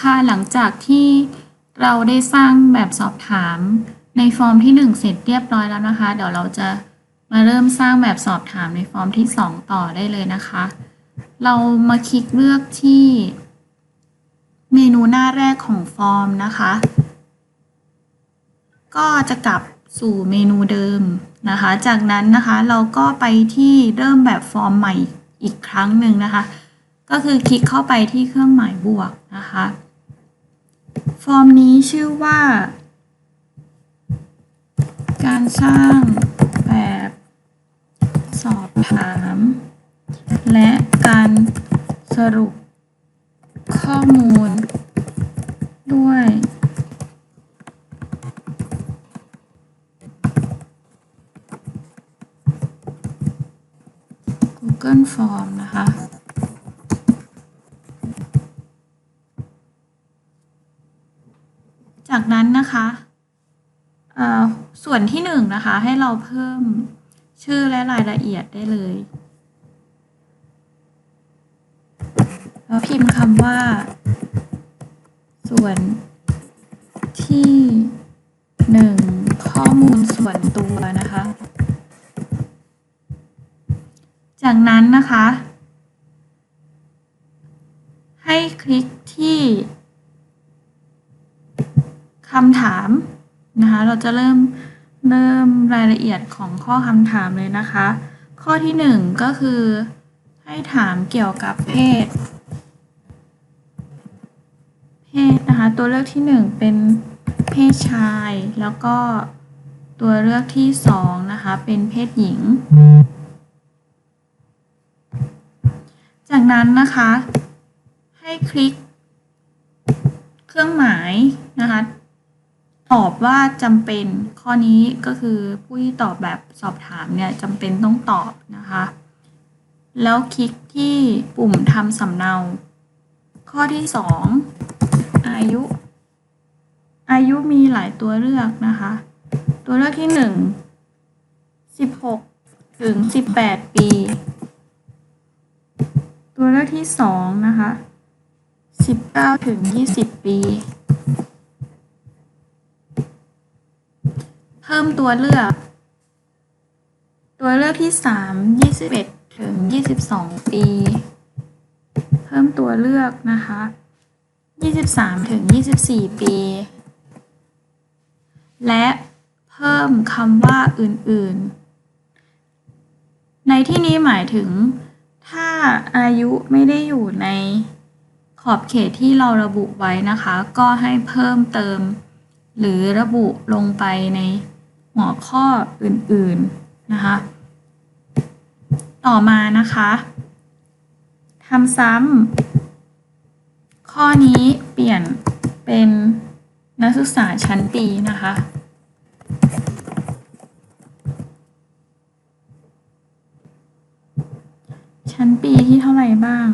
ค่ะหลังจากที่เราได้สร้างแบบสอบถามในฟอร์มที่ 1 เสร็จเรียบร้อยแล้วนะคะ เดี๋ยวเราจะมาเริ่มสร้างแบบสอบถามในฟอร์มที่ 2 ต่อได้เลยนะคะ เรามาคลิกเลือกที่เมนูหน้าแรกของฟอร์มนะคะ ก็จะกลับสู่เมนูเดิมนะคะ จากนั้นนะคะเราก็ไปที่เริ่มแบบฟอร์มใหม่อีกครั้งหนึ่งนะคะ ก็คือคลิกเข้าไปที่เครื่องหมายบวกนะคะ ฟอร์มนี้ชื่อว่า การสร้างแบบสอบถาม และการสรุป วนที่หนึ่งนะคะ ให้เราเพิ่มชื่อและรายละเอียดได้เลย แล้วพิมพ์คำว่า ส่วนที่หนึ่งข้อมูลส่วนตัวนะคะ จากนั้นนะคะ ให้คลิกที่คำถามนะคะ เราจะเริ่ม เริ่มรายละเอียดของข้อคำถามเลยนะคะ ข้อที่หนึ่งก็คือ ให้ถามเกี่ยวกับเพศ เพศนะคะ ตัวเลือกที่หนึ่งเป็นเพศชาย แล้วก็ตัวเลือกที่สองนะคะ เป็นเพศหญิง จากนั้นนะคะ ให้คลิก เครื่องหมายนะคะ ตอบว่าจำเป็นข้อนี้ก็คือผู้ที่ตอบแบบสอบถามเนี่ยจำเป็นต้องตอบนะคะ แล้วคลิกที่ปุ่มทำสำเนา ข้อที่สองอายุ อายุมีหลายตัวเลือกนะคะ ตัวเลือกที่หนึ่งสิบหกถึงสิบแปดปี ตัวเลือกที่สองนะคะสิบเก้าถึงยี่สิบปี เพิ่มตัวเลือก ตัวเลือกที่สามยี่สิบเอ็ดถึงยี่สิบสองปี เพิ่มตัวเลือกนะคะยี่สิบสามถึงยี่สิบสี่ปี และเพิ่มคำว่าอื่นๆ ในที่นี้หมายถึง ถ้าอายุไม่ได้อยู่ในขอบเขตที่เราระบุไว้นะคะ ก็ให้เพิ่มเติม หรือระบุลงไปใน หัวข้ออื่นๆนะคะ ต่อมานะคะทำซ้ำข้อนี้เปลี่ยนเป็นนักศึกษาชั้นปีนะคะชั้นปีที่เท่าไหร่บ้าง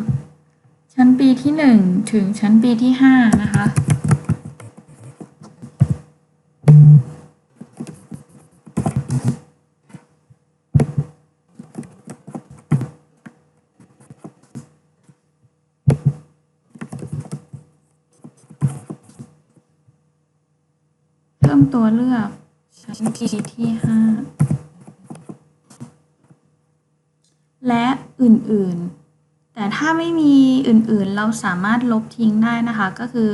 ชั้นปีที่หนึ่งถึงชั้นปีที่ห้านะคะ ตัวเลือกชั้นปีที่ห้าและอื่นๆ แต่ถ้าไม่มีอื่นๆ เราสามารถลบทิ้งได้นะคะ ก็คือ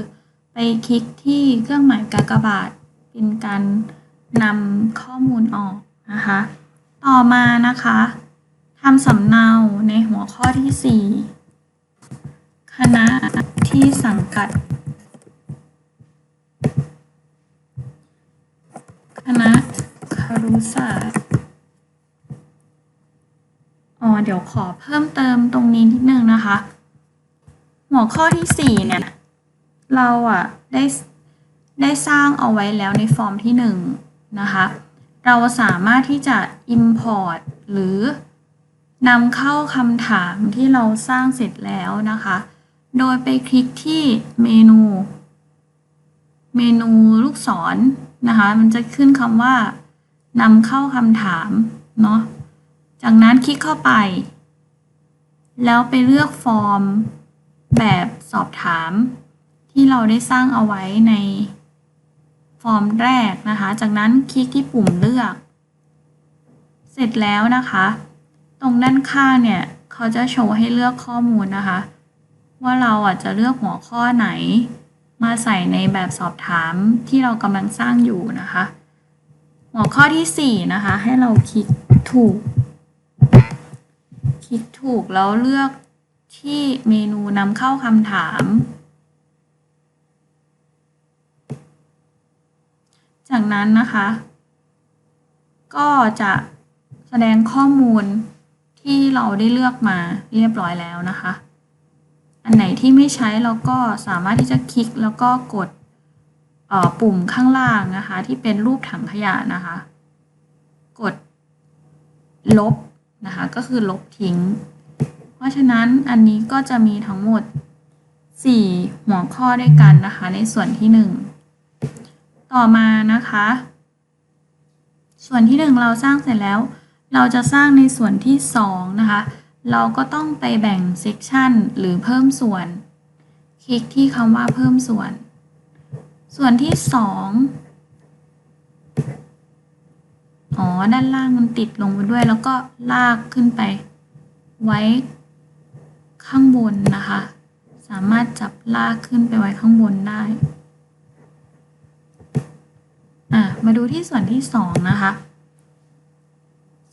ไปคลิกที่เครื่องหมายกากบาท เป็นการนำข้อมูลออกนะคะ ต่อมานะคะทำสำเนาในหัวข้อที่ 4 คณะที่สังกัด คณะครุศาสตร์อ๋อเดี๋ยวขอเพิ่มเติมตรงนี้นิดนึงนะคะ หัวข้อที่สี่เนี่ย เราอะได้ได้สร้างเอาไว้แล้วในฟอร์มที่หนึ่งนะคะ เราสามารถที่จะ import หรือนำเข้าคำถามที่เราสร้างเสร็จแล้วนะคะ โดยไปคลิกที่เมนู เมนูลูกศร นะคะ มันจะขึ้นคำว่านำเข้าคำถามเนาะ จากนั้นคลิกเข้าไป แล้วไปเลือกฟอร์มแบบสอบถาม ที่เราได้สร้างเอาไว้ในฟอร์มแรกนะคะ จากนั้นคลิกที่ปุ่มเลือก เสร็จแล้วนะคะ ตรงด้านข้างเนี่ยเขาจะโชว์ให้เลือกข้อมูลนะคะ ว่าเราอะจะเลือกหัวข้อไหน มาใส่ในแบบสอบถามที่เรากำลังสร้างอยู่นะคะ หัวข้อที่4นะคะ ให้เราคลิกถูก คลิกถูกแล้วเลือกที่เมนูนำเข้าคำถาม จากนั้นนะคะ ก็จะแสดงข้อมูลที่เราได้เลือกมาเรียบร้อยแล้วนะคะ อันไหนที่ไม่ใช้เราก็สามารถที่จะคลิกแล้วก็กดปุ่มข้างล่างนะคะ ที่เป็นรูปถังขยะนะคะ กดลบนะคะ ก็คือลบทิ้ง เพราะฉะนั้นอันนี้ก็จะมีทั้งหมด 4 หัวข้อด้วยกันนะคะ ในส่วนที่ 1 ต่อมานะคะ ส่วนที่ 1 เราสร้างเสร็จแล้ว เราจะสร้างในส่วนที่ 2 นะคะ เราก็ต้องไปแบ่งเซกชันหรือเพิ่มส่วน คลิกที่คำว่าเพิ่มส่วน ส่วนที่ 2 อ๋อ ด้านล่างมันติดลงไปด้วย แล้วก็ลากขึ้นไป ไว้ข้างบนนะคะ สามารถจับลากขึ้นไปไว้ข้างบนได้ อะ มาดูที่ส่วนที่สองนะคะ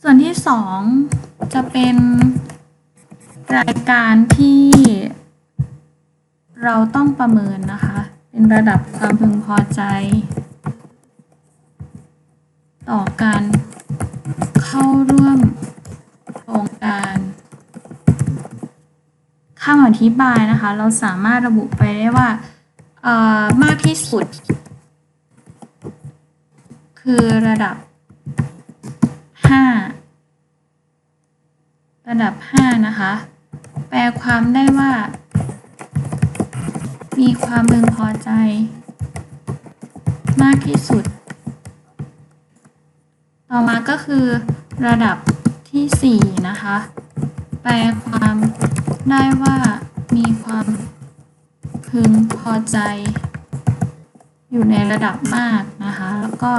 ส่วนที่สองจะเป็น รายการที่ เราต้องประเมินนะคะ เป็นระดับความพึงพอใจ ต่อการเข้าร่วมโครงการคำอธิบายนะคะ เราสามารถระบุไปได้ว่าเออมากที่สุด คือระดับ 5 ระดับ 5 นะคะ ลความได้ว่า มีความพึงพอใจ มากที่สุด ต่อมาก็คือระดับที่ 4 นะคะ แปลความได้ว่ามีความพึงพอใจ อยู่ในระดับมากนะคะ แล้วก็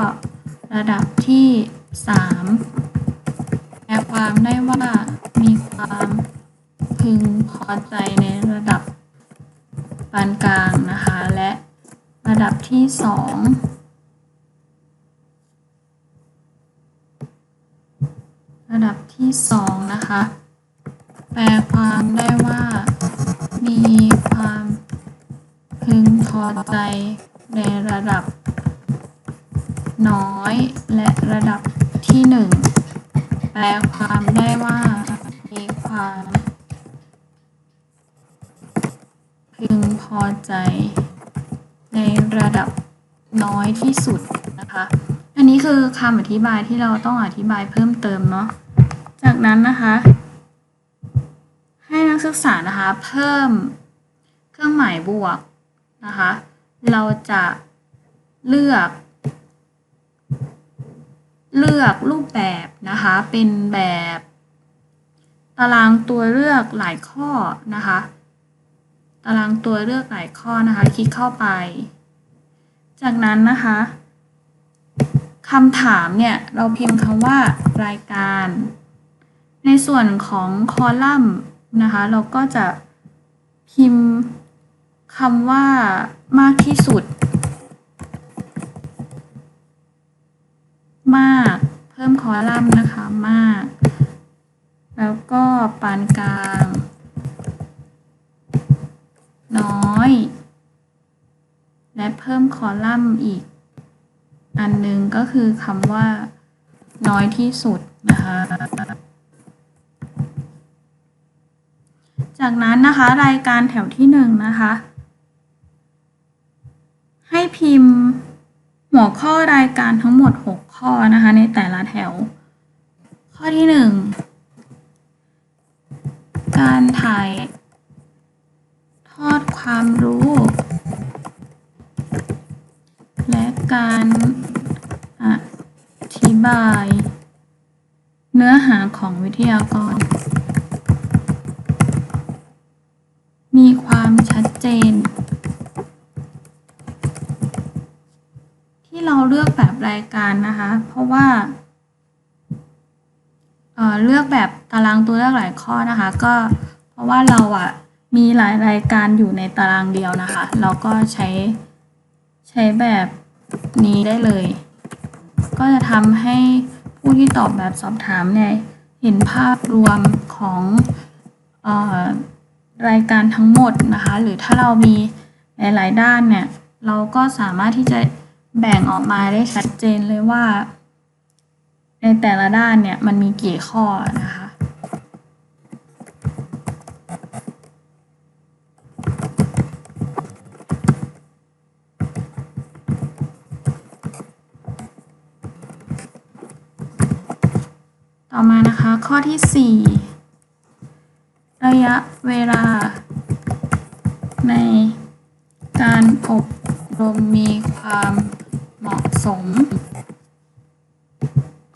ระดับที่ 3 แปลความได้ว่ามีความ พึงพอใจในระดับปานกลางนะคะ และระดับที่2ระดับที่2นะคะ แปลความได้ว่า มีความพึงพอใจในระดับ น้อยและระดับที่1แปลความได้ว่า มีความ พึงพอใจในระดับน้อยที่สุดนะคะ อันนี้คือคำอธิบายที่เราต้องอธิบายเพิ่มเติมเนาะ จากนั้นนะคะ ให้นักศึกษานะคะเพิ่มเครื่องหมายบวกนะคะ เราจะเลือก เลือกรูปแบบนะคะเป็นแบบ ตารางตัวเลือกหลายข้อนะคะ ตารางตัวเลือกหลายข้อนะคะ คลิกเข้าไป จากนั้นนะคะคำถามเนี่ยเราพิมพ์คำว่ารายการ ในส่วนของคอลัมน์นะคะ เราก็จะพิมพ์คำว่ามากที่สุด มากเพิ่มคอลัมน์นะคะมาก แล้วก็ปานกลาง น้อย และเพิ่มคอลัมน์อีก อันหนึงก็คือคำว่า น้อยที่สุดนะคะ จากนั้นนะคะรายการแถวที่หนึ่งนะคะ ให้พิมพ์หัวข้อรายการทั้งหมด 6 ข้อนะคะ ในแต่ละแถว ข้อที่ 1 การถ่ายทอดความรู้ การอธิบาย เนื้อหาของวิทยากร มีความชัดเจน ที่เราเลือกแบบรายการนะคะ เพราะว่าเเลือกแบบตารางตัวเลือกหลายข้อนะคะ ก็เพราะว่าเราอะมีหลายรายการอยู่ในตารางเดียวนะคะ เราก็ใช้ใช้แบบ นี้ได้เลย ก็จะทำให้ผู้ที่ตอบแบบสอบถามเนี่ยเห็นภาพรวมของออรายการทั้งหมดนะคะ หรือถ้าเรามีหลาย ๆ ด้านเนี่ยเราก็สามารถที่จะแบ่งออกมาได้ชัดเจนเลยว่า ในแต่ละด้านเนี่ยมันมีกี่ข้อนะคะ ข้อที่ 4 ระยะเวลา ในการอบรมมีความเหมาะสม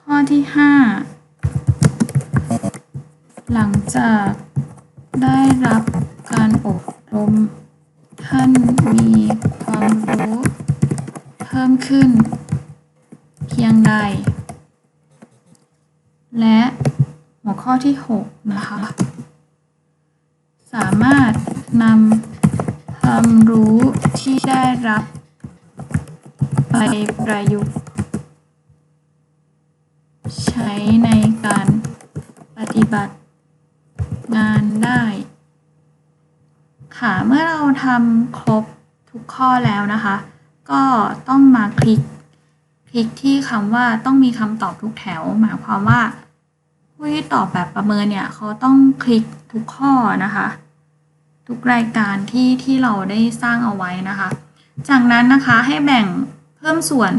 ข้อที่ 5 หลังจากได้รับการอบรม ท่านมีความรู้ เพิ่มขึ้น เพียงใด และ หัวข้อที่ 6 นะคะ สามารถนำความรู้ที่ได้รับไปประยุกต์ ใช้ในการปฏิบัติงานได้ ค่ะ เมื่อเราทำครบทุกข้อแล้วนะคะ ก็ต้องมาคลิก คลิกที่คำว่าต้องมีคำตอบทุกแถว หมายความว่า ผู้ที่ตอบแบบประเมินเนี่ย เขาต้องคลิกทุกข้อนะคะ ทุกรายการที่ที่เราได้สร้างเอาไว้นะคะ จากนั้นนะคะให้แบ่งเพิ่มส่วน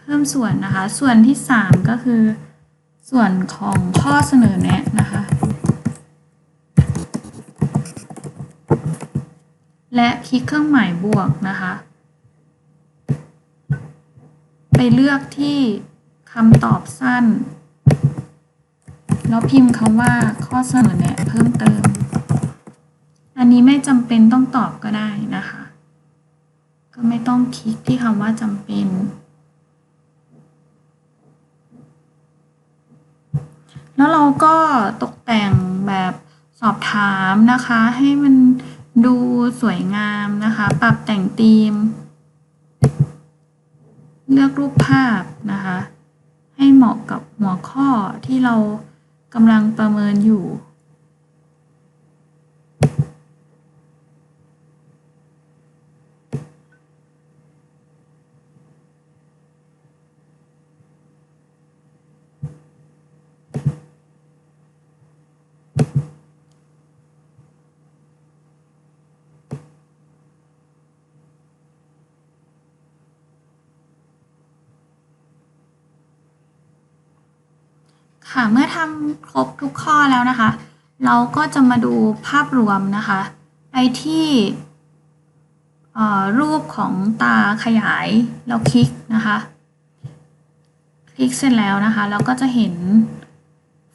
เพิ่มส่วนนะคะ ส่วนที่ 3 ก็คือ ส่วนของข้อเสนอแนะนะคะ และคลิกเครื่องหมายบวกนะคะ ไปเลือกที่ คำตอบสั้น แล้วพิมพ์คำว่าข้อเสนอแนะเพิ่มเติม อันนี้ไม่จำเป็นต้องตอบก็ได้นะคะ ก็ไม่ต้องคลิกที่คำว่าจำเป็น แล้วเราก็ตกแต่งแบบสอบถามนะคะ ให้มันดูสวยงามนะคะ ปรับแต่งธีม เลือกรูปภาพนะคะ ให้เหมาะกับหัวข้อที่เรากำลังประเมินอยู่ ค่ะ เมื่อทำครบทุกข้อแล้วนะคะ เราก็จะมาดูภาพรวมนะคะ ไปที่รูปของตาขยายแล้วคลิกนะคะ คลิกเสร็จแล้วนะคะ เราก็จะเห็น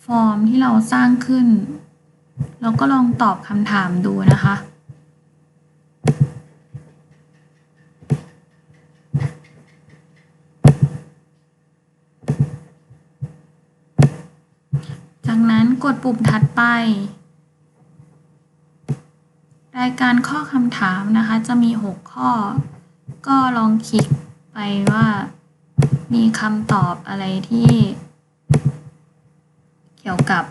ฟอร์มที่เราสร้างขึ้น เราก็ลองตอบคำถามดูนะคะ กดปุ่มถัดไป รายการข้อคำถามนะคะจะมี 6 ข้อ ก็ลองคลิกไปว่ามีคำตอบอะไรที่ เกี่ยวกับ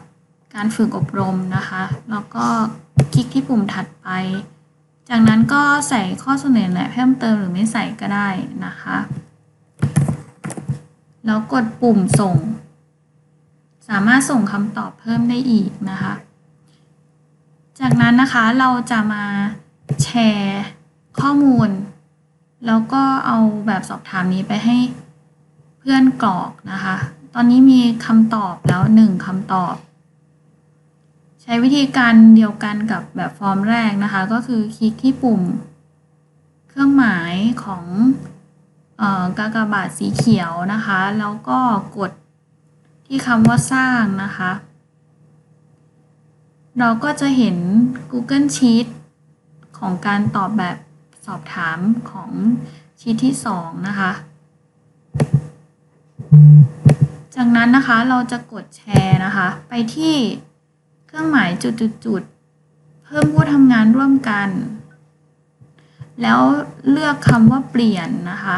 การฝึกอบรมนะคะ แล้วก็คลิกที่ปุ่มถัดไป จากนั้นก็ใส่ข้อเสนอแนะเพิ่มเติมหรือไม่ใส่ก็ได้นะคะ แล้วกดปุ่มส่งามารถส่งคำตอบเพิ่มได้อีกนะคะ จากนั้นนะคะเราจะมาแชร์ข้อมูล แล้วก็เอาแบบสอบถามนี้ไปให้เพื่อนกรอกนะคะ ตอนนี้มีคำตอบแล้วหนึ่งคำตอบ ใช้วิธีการเดียวกันกับแบบฟอร์มแรกนะคะ ก็คือคลิกที่ปุ่ม เครื่องหมายของออกากบาทสีเขียวนะคะ แล้วก็กด ที่คำว่าสร้างนะคะ เราก็จะเห็น Google Sheet ของการตอบแบบสอบถามของชีทที่สองนะคะ จากนั้นนะคะเราจะกดแชร์นะคะ ไปที่เครื่องหมายจุดๆๆเพิ่มผู้ทำงานร่วมกัน แล้วเลือกคำว่าเปลี่ยนนะคะ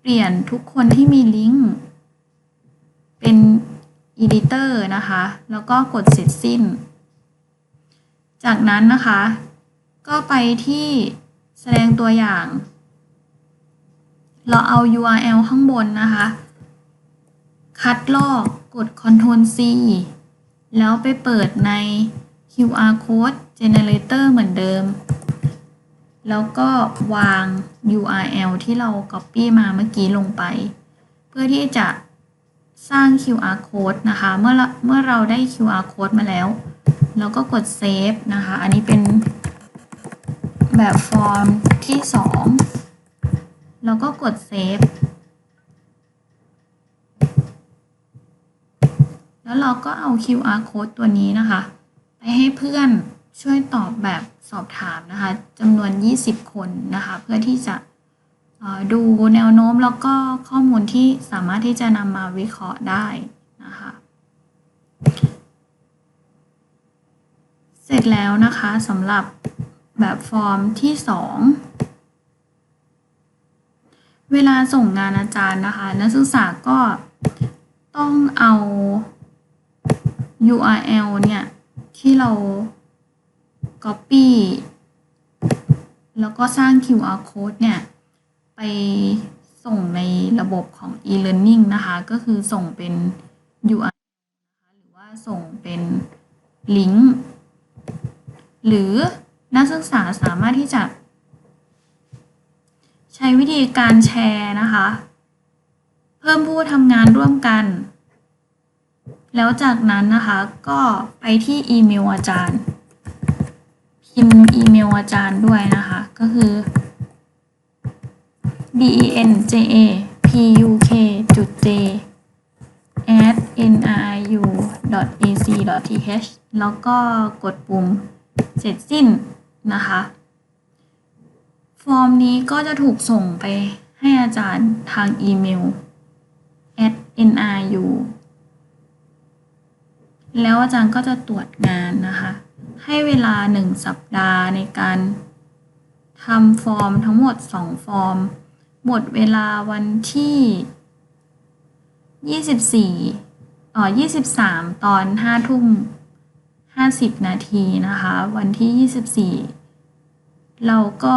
เปลี่ยนทุกคนที่มีลิงก์ เป็น editor นะคะ แล้วก็กดเสร็จสิ้น จากนั้นนะคะ ก็ไปที่แสดงตัวอย่าง เราเอา URL ข้างบนนะคะ คัดลอกกด Ctrl C แล้วไปเปิดใน QR code generator เหมือนเดิม แล้วก็วาง URL ที่เรา copy มาเมื่อกี้ลงไป เพื่อที่จะ สร้าง QR code นะคะ เมื่อเราเมื่อเราได้ QR code มาแล้ว เราก็กด save นะคะ อันนี้เป็นแบบฟอร์มที่ 2 แล้วก็กด save แล้วเราก็เอา QR code ตัวนี้นะคะ ไปให้เพื่อนช่วยตอบแบบสอบถามนะคะจำนวน 20 คนนะคะ เพื่อที่จะ ดูแนวโน้มแล้วก็ข้อมูลที่สามารถที่จะนำมาวิเคราะห์ได้นะคะเสร็จแล้วนะคะสำหรับแบบฟอร์มที่ 2 เวลาส่งงานอาจารย์นะคะ นักศึกษาก็ต้องเอา URL เนี่ย ที่เรา Copy แล้วก็สร้าง QR code เนี่ย ไปส่งในระบบของ e-learning นะคะ ก็คือส่งเป็น URL นะคะหรือว่าส่งเป็นลิงก์หรือนักศึกษาสามารถที่จะ ใช้วิธีการแชร์นะคะ เพิ่มผู้ทำงานร่วมกัน แล้วจากนั้นนะคะก็ไปที่อีเมลอาจารย์ พิมพ์อีเมลอาจารย์ด้วยนะคะ ก็คือ d e n j a p u k จุด j at n r i u a c th แล้วก็กดปุ่มเสร็จสิ้นนะคะ ฟอร์มนี้ก็จะถูกส่งไปให้อาจารย์ทางอีเมล at nru แล้วอาจารย์ก็จะตรวจงานนะคะ ให้เวลา 1 สัปดาห์ในการทำฟอร์มทั้งหมด 2 ฟอร์ม หมดเวลาวันที่ 24อ๋อ23 ตอน 5 ทุ่ม 50 นาทีนะคะ วันที่ 24 เราก็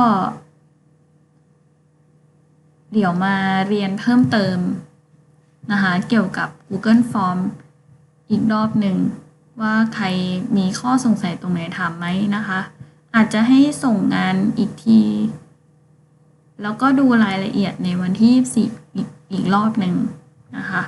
เดี๋ยวมาเรียนเพิ่มเติมนะคะ เกี่ยวกับ Google Form อีกรอบหนึ่งว่าใครมีข้อสงสัยตรงไหนถามไหมนะคะ อาจจะให้ส่งงานอีกที แล้วก็ดูรายละเอียดในวันที่ 24 อีกอีกรอบหนึ่งนะคะ